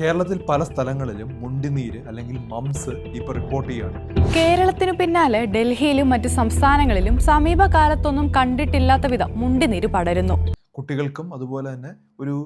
കേരളത്തിൽ പല സ്ഥലങ്ങളിലും മുണ്ടിനീര് അല്ലെങ്കിൽ മംസ് ഇപ്പോൾ റിപ്പോർട്ട് ചെയ്യുകയാണ് കേരളത്തിനു പിന്നാലെ ഡൽഹിയിലും മറ്റ് സംസ്ഥാനങ്ങളിലും സമീപകാലത്തൊന്നും കണ്ടിട്ടില്ലാത്ത വിധം മുണ്ടിനീര് പടരുന്നു. കുട്ടികൾക്കും അതുപോലെ തന്നെ ഒരു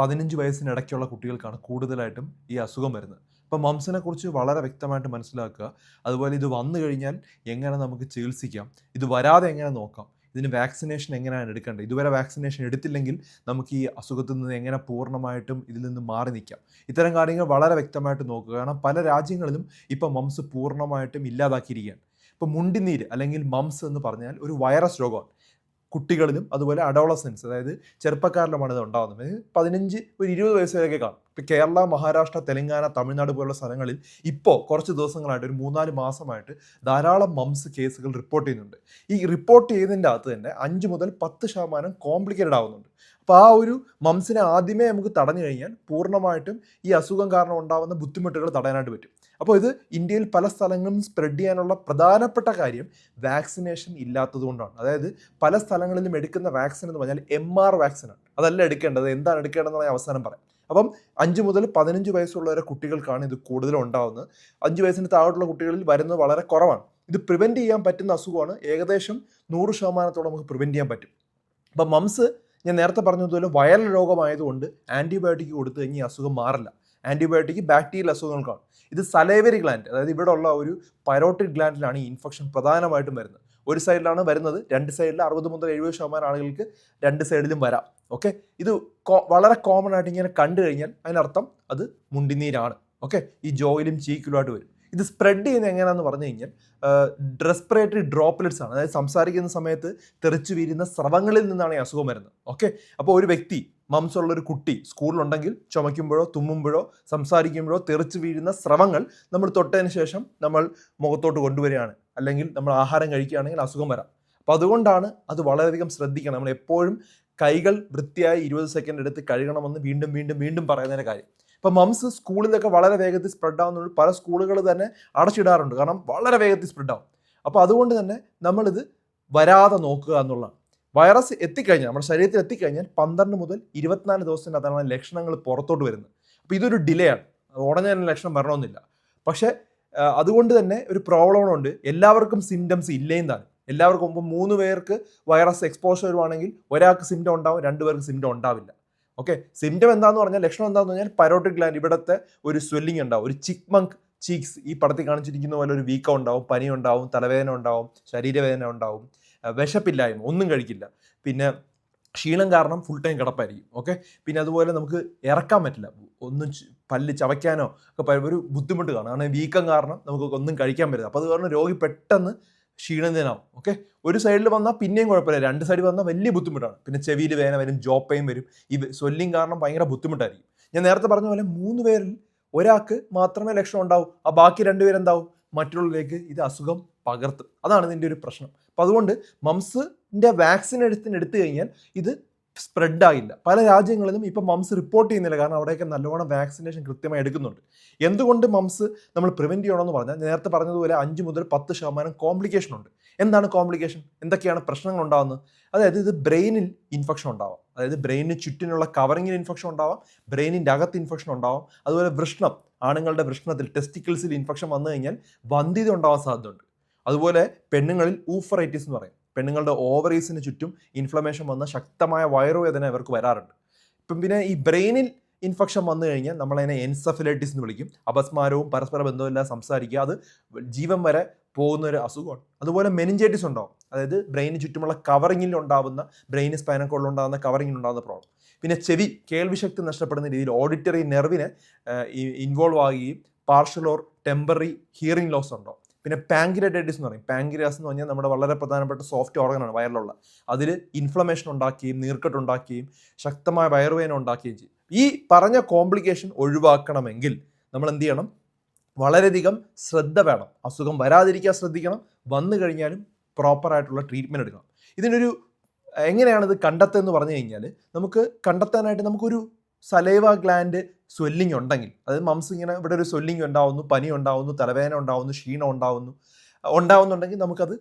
പതിനഞ്ച് വയസ്സിനിടയ്ക്കുള്ള കുട്ടികൾക്കാണ് കൂടുതലായിട്ടും ഈ അസുഖം വരുന്നത്. അപ്പോൾ മംസിനെ കുറിച്ച് വളരെ വ്യക്തമായിട്ട് മനസ്സിലാക്കുക. അതുപോലെ ഇത് വന്നു കഴിഞ്ഞാൽ എങ്ങനെ നമുക്ക് ചികിത്സിക്കാം? ഇത് വരാതെ എങ്ങനെ നോക്കാം? ഇതിന് വാക്സിനേഷൻ എങ്ങനെയാണ് എടുക്കേണ്ടത്? ഇതുവരെ വാക്സിനേഷൻ എടുത്തില്ലെങ്കിൽ നമുക്ക് ഈ അസുഖത്തിൽ നിന്ന് എങ്ങനെ പൂർണമായിട്ടും ഇതിൽ നിന്ന് മാറി നിൽക്കാം? ഇത്തരം കാര്യങ്ങൾ വളരെ വ്യക്തമായിട്ട് നോക്കുക. കാരണം പല രാജ്യങ്ങളിലും ഇപ്പോൾ മംസ് പൂർണമായിട്ടും ഇല്ലാതാക്കിയിരിക്കുകയാണ്. ഇപ്പോൾ മുണ്ടിനീര് അല്ലെങ്കിൽ മംസ് എന്ന് പറഞ്ഞാൽ ഒരു വൈറസ് രോഗമാണ്. കുട്ടികളിലും അതുപോലെ അഡോളസൻസ് അതായത് ചെറുപ്പക്കാരിലുമാണ് ഇത് ഉണ്ടാകുന്നത്. പതിനഞ്ച് ഒരു ഇരുപത് വയസ്സ് കാണും. ഇപ്പോൾ കേരള മഹാരാഷ്ട്ര തെലങ്കാന തമിഴ്നാട് പോലുള്ള സ്ഥലങ്ങളിൽ ഇപ്പോൾ കുറച്ച് ദിവസങ്ങളായിട്ട് ഒരു മൂന്നാൽ മാസമായിട്ട് ധാരാളം മംസ് കേസുകൾ റിപ്പോർട്ട് ചെയ്യുന്നുണ്ട്. ഈ റിപ്പോർട്ട് ചെയ്തതിന്റെ അകത്ത് തന്നെ അഞ്ച് മുതൽ പത്ത് ശതമാനം കോംപ്ലിക്കേറ്റഡ് ആവുന്നുണ്ട്. അപ്പോൾ ആ ഒരു മംസിനെ ആദ്യമേ നമുക്ക് തടഞ്ഞു കഴിഞ്ഞാൽ പൂർണമായിട്ടും ഈ അസുഖം കാരണം ഉണ്ടാകുന്ന ബുദ്ധിമുട്ടുകൾ തടയാനായിട്ട് പറ്റും. അപ്പോൾ ഇത് ഇന്ത്യയിൽ പല സ്ഥലങ്ങളിലും സ്പ്രെഡ് ചെയ്യാനുള്ള പ്രധാനപ്പെട്ട കാര്യം വാക്സിനേഷൻ ഇല്ലാത്തതുകൊണ്ടാണ്. അതായത് പല സ്ഥലങ്ങളിലും എടുക്കുന്ന വാക്സിൻ എന്ന് പറഞ്ഞാൽ എം ആർ വാക്സിനാണ് അതല്ല എടുക്കേണ്ടത്. എന്താണ് എടുക്കേണ്ടതെന്ന് ഞാൻ അവസാനം പറയാം. അപ്പം അഞ്ച് മുതൽ പതിനഞ്ച് വയസ്സുള്ളവരെ കുട്ടികൾക്കാണ് ഇത് കൂടുതലും ഉണ്ടാകുന്നത് അഞ്ച് വയസ്സിന് താഴോട്ടുള്ള കുട്ടികളിൽ വരുന്നത് വളരെ കുറവാണ്. ഇത് പ്രിവെന്റ് ചെയ്യാൻ പറ്റുന്ന അസുഖമാണ്. ഏകദേശം നൂറ് ശതമാനത്തോളം നമുക്ക് പ്രിവെന്റ് ചെയ്യാൻ പറ്റും. അപ്പം മംസ് ഞാൻ നേരത്തെ പറഞ്ഞതുപോലെ വൈറൽ രോഗമായതുകൊണ്ട് ആന്റിബയോട്ടിക് കൊടുത്തു കഴിഞ്ഞാൽ ഈ അസുഖം മാറില്ല. ആന്റിബയോട്ടിക് ബാക്ടീരിയൽ അസുഖങ്ങൾക്കാണ് ഇത് സലൈവറി ഗ്ലാൻഡ് അതായത് ഇവിടെ ഉള്ള ഒരു പൈറോട്ടിക് ഗ്ലാൻഡിലാണ് ഈ ഇൻഫെക്ഷൻ പ്രധാനമായിട്ടും വരുന്നത്. ഒരു സൈഡിലാണ് വരുന്നത് രണ്ട് സൈഡിൽ അറുപത് മുതൽ എഴുപത് ശതമാനം ആളുകൾക്ക് രണ്ട് സൈഡിലും വരാം. ഓക്കെ ഇത് വളരെ കോമൺ ആയിട്ട് ഇങ്ങനെ കണ്ടു കഴിഞ്ഞാൽ അതിനർത്ഥം അത് മുണ്ടിനീരാണ്. ഓക്കെ ഈ ജോയിലും ചീക്കിലുമായിട്ട് വരും. ഇത് സ്പ്രെഡ് ചെയ്യുന്നത് എങ്ങനെയാണെന്ന് പറഞ്ഞു കഴിഞ്ഞാൽ റെസ്പിറേറ്ററി ഡ്രോപ്ലെറ്റ്സ് ആണ്. അതായത് സംസാരിക്കുന്ന സമയത്ത് തെറിച്ചു വീരുന്ന സ്രവങ്ങളിൽ നിന്നാണ് ഈ അസുഖം വരുന്നത്. ഓക്കെ അപ്പോൾ ഒരു വ്യക്തി മംസ് ഉള്ള ഒരു കുട്ടി സ്കൂളിലുണ്ടെങ്കിൽ ചുമയ്ക്കുമ്പോഴോ തുമ്മുമ്പോഴോ സംസാരിക്കുമ്പോഴോ തെറിച്ച് വീഴുന്ന സ്രവങ്ങൾ നമ്മൾ തൊട്ടതിന് ശേഷം നമ്മൾ മുഖത്തോട്ട് കൊണ്ടുവരികയാണ്. അല്ലെങ്കിൽ നമ്മൾ ആഹാരം കഴിക്കുകയാണെങ്കിൽ അസുഖം വരാം. അപ്പം അതുകൊണ്ടാണ് അത് വളരെയധികം ശ്രദ്ധിക്കണം. നമ്മൾ എപ്പോഴും കൈകൾ വൃത്തിയായി ഇരുപത് സെക്കൻഡ് എടുത്ത് കഴുകണമെന്ന് വീണ്ടും വീണ്ടും വീണ്ടും പറയുന്നതിന്റെ കാര്യം. ഇപ്പം മംസ് സ്കൂളിലൊക്കെ വളരെ വേഗത്തിൽ സ്പ്രെഡ് ആവുന്നുണ്ട്. പല സ്കൂളുകൾ തന്നെ അടച്ചിടാറുണ്ട്. കാരണം വളരെ വേഗത്തിൽ സ്പ്രെഡ് ആവും. അപ്പോൾ അതുകൊണ്ട് തന്നെ നമ്മളിത് വരാതെ നോക്കുക എന്നുള്ളതാണ്. വൈറസ് എത്തിക്കഴിഞ്ഞാൽ നമ്മുടെ ശരീരത്തിൽ എത്തിക്കഴിഞ്ഞാൽ പന്ത്രണ്ട് മുതൽ ഇരുപത്തിനാല് ദിവസത്തിനകത്താണ് ലക്ഷണങ്ങൾ പുറത്തോട്ട് വരുന്നത്. അപ്പോൾ ഇതൊരു ഡിലേ ആണ്. ഉടനെ തന്നെ ലക്ഷണം വരണമെന്നില്ല. പക്ഷേ അതുകൊണ്ട് തന്നെ ഒരു പ്രോബ്ലം ഉണ്ട്. എല്ലാവർക്കും സിംറ്റംസ് ഇല്ലേയും താനും. എല്ലാവർക്കും മുമ്പ് മൂന്ന് പേർക്ക് വൈറസ് എക്സ്പോഷർ വരുവാണെങ്കിൽ ഒരാൾക്ക് സിംറ്റം ഉണ്ടാവും രണ്ട് പേർക്ക് സിംറ്റം ഉണ്ടാവില്ല. ഓക്കെ സിംറ്റം എന്താന്ന് പറഞ്ഞാൽ ലക്ഷണം എന്താന്ന് പറഞ്ഞാൽ പരോട്ടിക് ഗ്ലാൻഡ് ഇവിടുത്തെ ഒരു സ്വെല്ലിംഗ് ഉണ്ടാവും. ഒരു ചിക്മങ്ക് ചീക്സ് ഈ പടത്തിൽ കാണിച്ചിരിക്കുന്ന പോലെ ഒരു വീക്കം ഉണ്ടാവും പനി ഉണ്ടാവും തലവേദന ഉണ്ടാവും ശരീരവേദന ഉണ്ടാവും. വിശപ്പില്ലായ്മ ഒന്നും കഴിക്കില്ല. പിന്നെ ക്ഷീണം കാരണം ഫുൾ ടൈം കിടപ്പായിരിക്കും ഓക്കെ പിന്നെ അതുപോലെ നമുക്ക് ഇറക്കാൻ പറ്റില്ല. ഒന്നും പല്ല് ചവയ്ക്കാനോ ഒക്കെ ഒരു ബുദ്ധിമുട്ട് കാണും. കാരണം വീക്കം കാരണം നമുക്ക് ഒന്നും കഴിക്കാൻ പറ്റില്ല. അപ്പോൾ അത് കാരണം രോഗി പെട്ടെന്ന് ക്ഷീണിതനാവും ഓക്കെ ഒരു സൈഡിൽ വന്നാൽ പിന്നെയും കുഴപ്പമില്ല. രണ്ട് സൈഡിൽ വന്നാൽ വലിയ ബുദ്ധിമുട്ടാണ്. പിന്നെ ചെവിയിൽ വേദന വരും ജോ പെയിൻ വരും. ഈ സ്വെല്ലിങ് കാരണം ഭയങ്കര ബുദ്ധിമുട്ടായിരിക്കും. ഞാൻ നേരത്തെ പറഞ്ഞ പോലെ മൂന്ന് പേരിൽ ഒരാൾക്ക് മാത്രമേ ലക്ഷണം ഉണ്ടാവൂ. ആ ബാക്കി രണ്ടുപേരെന്താവും? മറ്റുള്ളവരിലേക്ക് ഇത് അസുഖം പകർത്തും. അതാണ് ഇതിന്റെ ഒരു പ്രശ്നം. അപ്പം അതുകൊണ്ട് മംസിന്റെ വാക്സിൻ എടുത്തിന് എടുത്തു കഴിഞ്ഞാൽ ഇത് സ്പ്രെഡ് ആയില്ല. പല രാജ്യങ്ങളിലും ഇപ്പം മംസ് റിപ്പോർട്ട് ചെയ്യുന്നില്ല. കാരണം അവിടെയൊക്കെ നല്ലോണം വാക്സിനേഷൻ കൃത്യമായി എടുക്കുന്നുണ്ട്. എന്തുകൊണ്ട് മംസ് നമ്മൾ പ്രിവെന്റ് ചെയ്യണമെന്ന് പറഞ്ഞാൽ നേരത്തെ പറഞ്ഞതുപോലെ അഞ്ച് മുതൽ പത്ത് ശതമാനം കോംപ്ലിക്കേഷൻ ഉണ്ട്. എന്താണ് കോംപ്ലിക്കേഷൻ എന്തൊക്കെയാണ് പ്രശ്നങ്ങൾ ഉണ്ടാകുന്നത് അതായത് ഇത് ബ്രെയിനിൽ ഇൻഫെക്ഷൻ ഉണ്ടാവാം. അതായത് ബ്രെയിനിന് ചുറ്റിനുള്ള കവറിങ്ങിൽ ഇൻഫെക്ഷൻ ഉണ്ടാവാം. ബ്രെയിനിന്റെ അകത്ത് ഇൻഫെക്ഷൻ ഉണ്ടാവാം. അതുപോലെ വൃഷ്ണം ആണുങ്ങളുടെ വൃഷ്ണത്തിൽ ടെസ്റ്റിക്കിൾസിൽ ഇൻഫെക്ഷൻ വന്നു കഴിഞ്ഞാൽ വന്ധ്യത ഉണ്ടാവാൻ സാധ്യതയുണ്ട്. അതുപോലെ പെണ്ണുങ്ങളിൽ ഊഫറൈറ്റിസ് എന്ന് പറയും. പെണ്ണുങ്ങളുടെ ഓവറീസിന് ചുറ്റും ഇൻഫ്ലമേഷൻ വന്ന ശക്തമായ വയറുവേദന ഇവർക്ക് വരാറുണ്ട്. ഇപ്പം പിന്നെ ഈ ബ്രെയിനിൽ ഇൻഫെക്ഷൻ വന്നു കഴിഞ്ഞാൽ നമ്മളതിനെ എൻസഫിലൈറ്റിസ് എന്ന് വിളിക്കും. അപസ്മാരവും പരസ്പര ബന്ധവുമില്ലാതെ സംസാരിക്കുക. അത് ജീവൻ വരെ പോകുന്ന ഒരു അസുഖമാണ്. അതുപോലെ മെനിഞ്ചൈറ്റിസ് ഉണ്ടാവും അതായത് ബ്രെയിന് ചുറ്റുമുള്ള കവറിങ്ങിൽ ഉണ്ടാകുന്ന ബ്രെയിൻ സ്പൈനക്കോളിൽ ഉണ്ടാകുന്ന കവറിങ്ങിൽ ഉണ്ടാകുന്ന പ്രോബ്ലം പിന്നെ ചെവി കേൾവിശക്തി നഷ്ടപ്പെടുന്ന രീതിയിൽ ഓഡിറ്ററി നെർവിനെ ഇൻവോൾവ് ആകുകയും partial or temporary hearing loss ഉണ്ടാവും പിന്നെ പാങ്ക്രിയറ്റൈറ്റിസ് എന്ന് പറയും. പാങ്കിരാസ് എന്ന് പറഞ്ഞാൽ നമ്മുടെ വളരെ പ്രധാനപ്പെട്ട സോഫ്റ്റ് ഓർഗനാണ് വയറിലുള്ള. അതിൽ ഇൻഫ്ലമേഷൻ ഉണ്ടാക്കുകയും നീർക്കെട്ട് ഉണ്ടാക്കുകയും ശക്തമായ വയറുവേദന ഉണ്ടാക്കുകയും ചെയ്യും. ഈ പറഞ്ഞ കോംപ്ലിക്കേഷൻ ഒഴിവാക്കണമെങ്കിൽ നമ്മൾ എന്ത് ചെയ്യണം? വളരെയധികം ശ്രദ്ധ വേണം. അസുഖം വരാതിരിക്കാൻ ശ്രദ്ധിക്കണം. വന്നു കഴിഞ്ഞാലും പ്രോപ്പറായിട്ടുള്ള ട്രീറ്റ്മെന്റ് എടുക്കണം. ഇതിനൊരു എങ്ങനെയാണിത് ഇത് കണ്ടെത്തുന്നത് പറഞ്ഞു കഴിഞ്ഞാൽ നമുക്ക് കണ്ടെത്താനായിട്ട് നമുക്കൊരു സലൈവ ഗ്ലാൻഡ് സ്വെല്ലിംഗ് ഉണ്ടെങ്കിൽ അതായത് മംസ് ഇങ്ങനെ ഇവിടെ ഒരു സ്വെല്ലിംഗ് ഉണ്ടാവുന്നു പനി ഉണ്ടാവുന്നു തലവേദന ഉണ്ടാവുന്നു ക്ഷീണം ഉണ്ടാവുന്നു ഉണ്ടാവുന്നുണ്ടെങ്കിൽ നമുക്കത്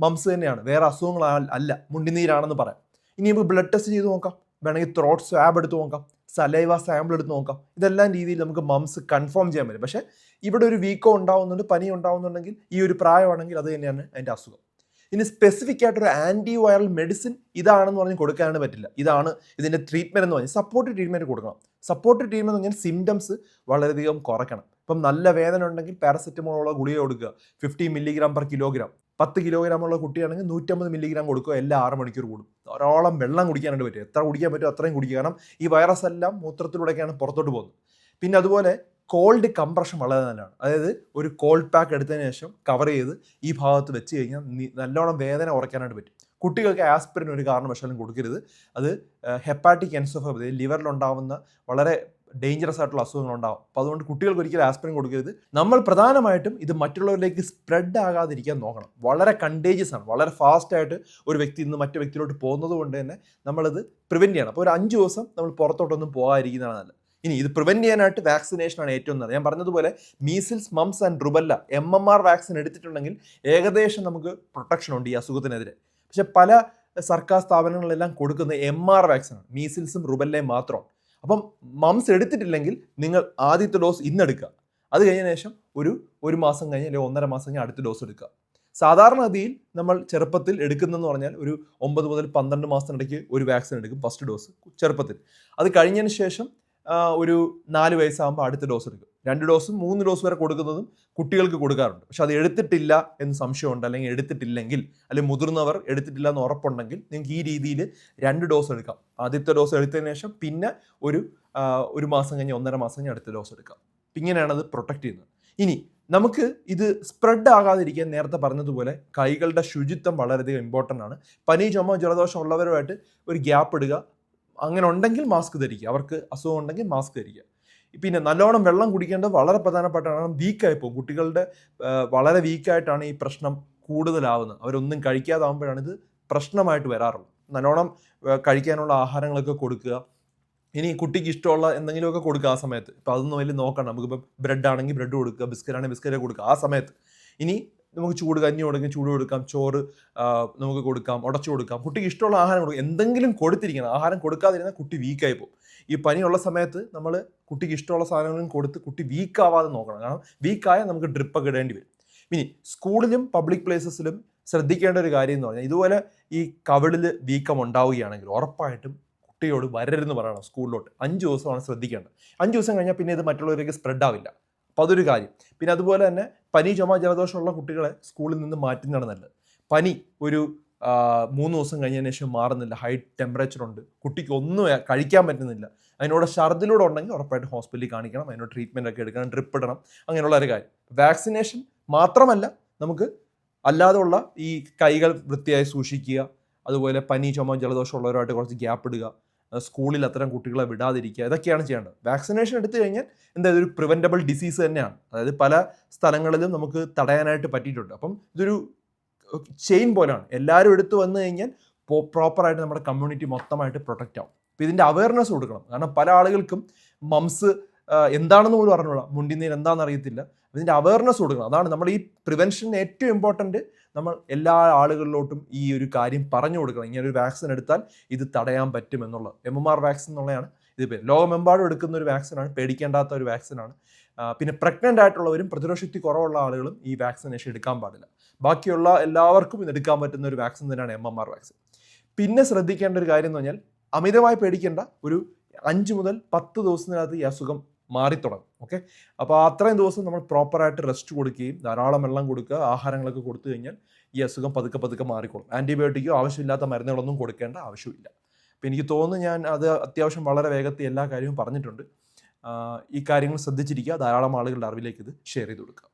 മംസ് തന്നെയാണ്. വേറെ അസുഖങ്ങൾ അല്ല. മുണ്ടിനീരാണെന്ന് പറയാം. ഇനി നമുക്ക് ബ്ലഡ് ടെസ്റ്റ് ചെയ്ത് നോക്കാം. വേണമെങ്കിൽ ത്രോട്ട് സ്വാബ് എടുത്ത് നോക്കാം. സലൈവ സാമ്പിൾ എടുത്ത് നോക്കാം. ഇതെല്ലാം രീതിയിൽ നമുക്ക് മംസ് കൺഫേം ചെയ്യാൻ പറ്റും. പക്ഷേ ഇവിടെ ഒരു വീക്കോ ഉണ്ടാവുന്നുണ്ട് പനി ഉണ്ടാവുന്നുണ്ടെങ്കിൽ ഈ ഒരു പ്രായമാണെങ്കിൽ അത് തന്നെയാണ് അതിന്റെ അസുഖം. ഇനി സ്പെസിഫിക് ആയിട്ടൊരു ആന്റി വൈറൽ മെഡിസിൻ ഇതാണെന്ന് പറഞ്ഞ് കൊടുക്കാനാണ് പറ്റില്ല. ഇതാണ് ഇതിന്റെ ട്രീറ്റ്മെന്റ് എന്ന് പറഞ്ഞാൽ സപ്പോർട്ട് ട്രീറ്റ്മെന്റ് കൊടുക്കണം. സപ്പോർട്ട് ട്രീറ്റ്മെന്റ് എന്ന് പറഞ്ഞാൽ സിംറ്റംസ് വളരെയധികം കുറയ്ക്കണം. ഇപ്പം നല്ല വേദന ഉണ്ടെങ്കിൽ പാരസെറ്റമോളുള്ള ഗുളിക കൊടുക്കുക. ഫിഫ്റ്റി മില്ലിഗ്രാം പെർ കിലോഗ്രാം പത്ത് കിലോഗ്രാം ഉള്ള കുട്ടിയാണെങ്കിൽ നൂറ്റമ്പത് മില്ലിഗ്രാം കൊടുക്കുക. എല്ലാ ആറ് മണിക്കൂർ കൂടും. ധാരാളം വെള്ളം കുടിക്കാനായിട്ട് പറ്റും. എത്ര കുടിക്കാൻ പറ്റുമോ അത്രയും കുടിക്കുക. കാരണം ഈ വൈറസ് എല്ലാം മൂത്രത്തിലൂടെയൊക്കെയാണ് പുറത്തോട്ട് പോകുന്നത്. പിന്നെ അതുപോലെ കോൾഡ് കംപ്രഷൻ വളരെ നല്ലതാണ്. അതായത് ഒരു കോൾഡ് പാക്ക് എടുത്തതിന് ശേഷം കവർ ചെയ്ത് ഈ ഭാഗത്ത് വെച്ച് കഴിഞ്ഞാൽ നല്ലോണം വേദന ഉറയ്ക്കാനായിട്ട് പറ്റും. കുട്ടികൾക്ക് ആസ്പിരിൻ ഒരു കാരണവശാലും കൊടുക്കരുത്. അത് ഹെപ്പാറ്റിക് എൻസോഫോബിയ ലിവറിലുണ്ടാവുന്ന വളരെ ഡേഞ്ചറസ് ആയിട്ടുള്ള അസുഖങ്ങൾ ഉണ്ടാവും അപ്പോൾ അതുകൊണ്ട് കുട്ടികൾക്ക് ഒരിക്കലും ആസ്പിരിൻ കൊടുക്കരുത്. നമ്മൾ പ്രധാനമായിട്ടും ഇത് മറ്റുള്ളവരിലേക്ക് സ്പ്രെഡ് ആകാതിരിക്കാൻ നോക്കണം. വളരെ കണ്ടേജിയസ് ആണ്. വളരെ ഫാസ്റ്റ് ആയിട്ട് ഒരു വ്യക്തി നിന്ന് മറ്റു വ്യക്തിയിലോട്ട് പോകുന്നത് കൊണ്ട് തന്നെ നമ്മളിത് പ്രിവെന്റ് ചെയ്യണം. അപ്പോൾ ഒരു അഞ്ച് ദിവസം നമ്മൾ പുറത്തോട്ടൊന്നും പോകാതിരിക്കുന്നതാണ് നല്ലത്. ഇനി ഇത് പ്രിവെന്റ് ചെയ്യാനായിട്ട് വാക്സിനേഷനാണ് ഏറ്റവും നല്ലത്. ഞാൻ പറഞ്ഞതുപോലെ measles mumps and rubella M M R vaccine എടുത്തിട്ടുണ്ടെങ്കിൽ ഏകദേശം നമുക്ക് പ്രൊട്ടക്ഷൻ ഉണ്ട് ഈ അസുഖത്തിനെതിരെ. പക്ഷെ പല സർക്കാർ സ്ഥാപനങ്ങളിലെല്ലാം കൊടുക്കുന്ന എം ആർ വാക്സിനാണ് മീസിൽസും റുബല്ലയും മാത്രമാണ് അപ്പം മംസ് എടുത്തിട്ടില്ലെങ്കിൽ നിങ്ങൾ ആദ്യത്തെ ഡോസ് ഇന്നെടുക്കുക അത് കഴിഞ്ഞ ശേഷം ഒരു ഒരു മാസം കഴിഞ്ഞ് അല്ലെങ്കിൽ ഒന്നര മാസം കഴിഞ്ഞ് അടുത്ത ഡോസ് എടുക്കുക. സാധാരണഗതിയിൽ നമ്മൾ ചെറുപ്പത്തിൽ എടുക്കുന്നതെന്ന് പറഞ്ഞാൽ ഒരു ഒമ്പത് മുതൽ പന്ത്രണ്ട് മാസത്തിനിടയ്ക്ക് ഒരു വാക്സിൻ എടുക്കും ഫസ്റ്റ് ഡോസ് ചെറുപ്പത്തിൽ. അത് കഴിഞ്ഞതിന് ശേഷം ഒരു നാല് വയസ്സാകുമ്പോൾ അടുത്ത ഡോസ് എടുക്കും. രണ്ട് ഡോസും മൂന്ന് ഡോസ് വരെ കൊടുക്കുന്നതും കുട്ടികൾക്ക് കൊടുക്കാറുണ്ട്. പക്ഷെ അത് എടുത്തിട്ടില്ല എന്ന് സംശയമുണ്ട്. അല്ലെങ്കിൽ എടുത്തിട്ടില്ലെങ്കിൽ അല്ലെങ്കിൽ മുതിർന്നവർ എടുത്തിട്ടില്ല എന്ന് ഉറപ്പുണ്ടെങ്കിൽ നിങ്ങൾക്ക് ഈ രീതിയിൽ രണ്ട് ഡോസ് എടുക്കാം. ആദ്യത്തെ ഡോസ് എടുത്തതിന് ശേഷം പിന്നെ ഒരു ഒരു മാസം കഴിഞ്ഞ് ഒന്നര മാസം കഴിഞ്ഞ് അടുത്ത ഡോസ് എടുക്കാം. ഇങ്ങനെയാണ് അത് പ്രൊട്ടക്ട് ചെയ്യുന്നത്. ഇനി നമുക്ക് ഇത് സ്പ്രെഡ് ആകാതിരിക്കാൻ നേരത്തെ പറഞ്ഞതുപോലെ കൈകളുടെ ശുചിത്വം വളരെയധികം ഇമ്പോർട്ടന്റ് ആണ്. പനി ചുമ ജലദോഷം ഉള്ളവരുമായിട്ട് ഒരു ഗ്യാപ്പ് ഇടുക അങ്ങനെ ഉണ്ടെങ്കിൽ മാസ്ക് ധരിക്കുക. അവർക്ക് അസുഖം ഉണ്ടെങ്കിൽ മാസ്ക് ധരിക്കുക. പിന്നെ നല്ലോണം വെള്ളം കുടിക്കേണ്ടത് വളരെ പ്രധാനപ്പെട്ടാണ് വീക്കായി പോകും കുട്ടികളുടെ വളരെ വീക്കായിട്ടാണ് ഈ പ്രശ്നം കൂടുതലാവുന്നത്. അവരൊന്നും കഴിക്കാതാവുമ്പോഴാണ് ഇത് പ്രശ്നമായിട്ട് വരാറുള്ളത്. നല്ലോണം കഴിക്കാനുള്ള ആഹാരങ്ങളൊക്കെ കൊടുക്കുക. ഇനി കുട്ടിക്ക് ഇഷ്ടമുള്ള എന്തെങ്കിലുമൊക്കെ കൊടുക്കുക ആ സമയത്ത്. ഇപ്പം അതൊന്നും വലിയ നോക്കണം നമുക്കിപ്പോൾ ബ്രെഡ് ആണെങ്കിൽ ബ്രെഡ് കൊടുക്കുക ബിസ്ക്കറ്റ് ആണെങ്കിൽ ബിസ്ക്കറ്റ് കൊടുക്കുക ആ സമയത്ത്. ഇനി നമുക്ക് ചൂട് കഞ്ഞി കൊടുക്കാം ചൂട് കൊടുക്കാം ചോറ് നമുക്ക് കൊടുക്കാം ഉടച്ചു കൊടുക്കാം. കുട്ടിക്ക് ഇഷ്ടമുള്ള ആഹാരം കൊടുക്കാം. എന്തെങ്കിലും കൊടുത്തിരിക്കണം. ആഹാരം കൊടുക്കാതിരുന്നാൽ കുട്ടി വീക്കായി പോകും. ഈ പനിയുള്ള സമയത്ത് നമ്മൾ കുട്ടിക്ക് ഇഷ്ടമുള്ള സാധനങ്ങളും കൊടുത്ത് കുട്ടി വീക്കാവാതെ നോക്കണം. കാരണം വീക്കായാൽ നമുക്ക് ഡ്രിപ്പൊക്കെ ഇടേണ്ടി വരും. ഇനി സ്കൂളിലും പബ്ലിക് പ്ലേസസിലും ശ്രദ്ധിക്കേണ്ട ഒരു കാര്യം എന്ന് പറഞ്ഞാൽ ഇതുപോലെ ഈ കവിളിൽ വീക്കം ഉണ്ടാവുകയാണെങ്കിൽ ഉറപ്പായിട്ടും കുട്ടിയോട് വരരുതെന്ന് പറയണം സ്കൂളിലോട്ട്. അഞ്ച് ദിവസമാണ് ശ്രദ്ധിക്കേണ്ടത്. അഞ്ച് ദിവസം കഴിഞ്ഞാൽ പിന്നെ ഇത് മറ്റുള്ളവരിലേക്ക് സ്പ്രെഡ് ആവില്ല. അപ്പോൾ അതൊരു കാര്യം. പിന്നെ അതുപോലെ തന്നെ പനി ചുമ ജലദോഷമുള്ള കുട്ടികളെ സ്കൂളിൽ നിന്ന് മാറ്റുന്നതാണ് നല്ലത്. പനി ഒരു മൂന്ന് ദിവസം കഴിഞ്ഞതിന് ശേഷം മാറുന്നില്ല. ഹൈ ടെമ്പറേച്ചർ ഉണ്ട്. കുട്ടിക്ക് ഒന്നും കഴിക്കാൻ പറ്റുന്നില്ല. അതിനോട് ഛർദിലൂടെ ഉണ്ടെങ്കിൽ ഉറപ്പായിട്ട് ഹോസ്പിറ്റലിൽ കാണിക്കണം. അതിനോട് ട്രീറ്റ്മെന്റ് ഒക്കെ എടുക്കണം. ഡ്രിപ്പ് ഇടണം. അങ്ങനെയുള്ള ഒരു കാര്യം. വാക്സിനേഷൻ മാത്രമല്ല നമുക്ക് അല്ലാതെയുള്ള ഈ കൈകൾ വൃത്തിയായി സൂക്ഷിക്കുക. അതുപോലെ പനി ചുമ ജലദോഷം ഉള്ളവരുമായിട്ട് കുറച്ച് ഗ്യാപ്പ് ഇടുക. സ്കൂളിൽ അത്തരം കുട്ടികളെ വിടാതിരിക്കുക ഇതൊക്കെയാണ് ചെയ്യേണ്ടത്. വാക്സിനേഷൻ എടുത്തു കഴിഞ്ഞാൽ എന്തായാലും ഒരു പ്രിവെന്റബിൾ ഡിസീസ് തന്നെയാണ്. അതായത് പല സ്ഥലങ്ങളിലും നമുക്ക് തടയാനായിട്ട് പറ്റിയിട്ടുണ്ട്. അപ്പം ഇതൊരു ചെയിൻ പോലെയാണ്. എല്ലാവരും എടുത്തു വന്നു കഴിഞ്ഞാൽ പ്രോപ്പറായിട്ട് നമ്മുടെ കമ്മ്യൂണിറ്റി മൊത്തമായിട്ട് പ്രൊട്ടക്റ്റ് ആവും. അപ്പോൾ ഇതിന്റെ അവയർനെസ് കൊടുക്കണം. കാരണം പല ആളുകൾക്കും മംസ് എന്താണെന്ന് പോലും അറിഞ്ഞൂടാ മുണ്ടിനീര് എന്താണെന്ന് അറിയത്തില്ല. ഇതിന്റെ അവയർനെസ് കൊടുക്കണം. അതാണ് നമ്മൾ ഈ പ്രിവെൻഷൻ ഏറ്റവും ഇമ്പോർട്ടന്റ് നമ്മൾ എല്ലാ ആളുകളിലോട്ടും ഈ ഒരു കാര്യം പറഞ്ഞു കൊടുക്കണം. ഇങ്ങനെ ഒരു വാക്സിൻ എടുത്താൽ ഇത് തടയാൻ പറ്റും എന്നുള്ളത്. എം എം ആർ വാക്സിൻ എന്നുള്ളതാണ്. ഇത് പേര് ലോകമെമ്പാടും എടുക്കുന്ന ഒരു വാക്സിനാണ് പേടിക്കേണ്ടാത്ത ഒരു വാക്സിനാണ് പിന്നെ പ്രഗ്നന്റ് ആയിട്ടുള്ളവരും പ്രതിരോധശക്തി കുറവുള്ള ആളുകളും ഈ വാക്സിനേഷൻ എടുക്കാൻ പാടില്ല. ബാക്കിയുള്ള എല്ലാവർക്കും ഇത് എടുക്കാൻ പറ്റുന്ന ഒരു വാക്സിൻ തന്നെയാണ് എം എം ആർ വാക്സിൻ പിന്നെ ശ്രദ്ധിക്കേണ്ട ഒരു കാര്യം എന്ന് പറഞ്ഞാൽ അമിതമായി പേടിക്കേണ്ട ഒരു അഞ്ച് മുതൽ പത്ത് ദിവസത്തിനകത്ത് ഈ അസുഖം മാറിത്തുടങ്ങും. ഓക്കെ? അപ്പോൾ അത്രയും ദിവസം നമ്മൾ പ്രോപ്പറായിട്ട് റെസ്റ്റ് കൊടുക്കുകയും ധാരാളം വെള്ളം കൊടുക്കുക ആഹാരങ്ങളൊക്കെ കൊടുത്തു കഴിഞ്ഞാൽ ഈ അസുഖം പതുക്കെ പതുക്കെ മാറിക്കോളും. ആന്റിബയോട്ടിക്കോ ആവശ്യമില്ലാത്ത മരുന്നുകളൊന്നും കൊടുക്കേണ്ട ആവശ്യമില്ല. അപ്പോൾ എനിക്ക് തോന്നുന്നു ഞാൻ അത് അത്യാവശ്യം വളരെ വേഗത്തിൽ എല്ലാ കാര്യവും പറഞ്ഞിട്ടുണ്ട്. ഈ കാര്യങ്ങൾ ശ്രദ്ധിച്ചിരിക്കുക. ധാരാളം ആളുകളുടെ അറിവിലേക്ക് ഇത് ഷെയർ ചെയ്ത് കൊടുക്കുക.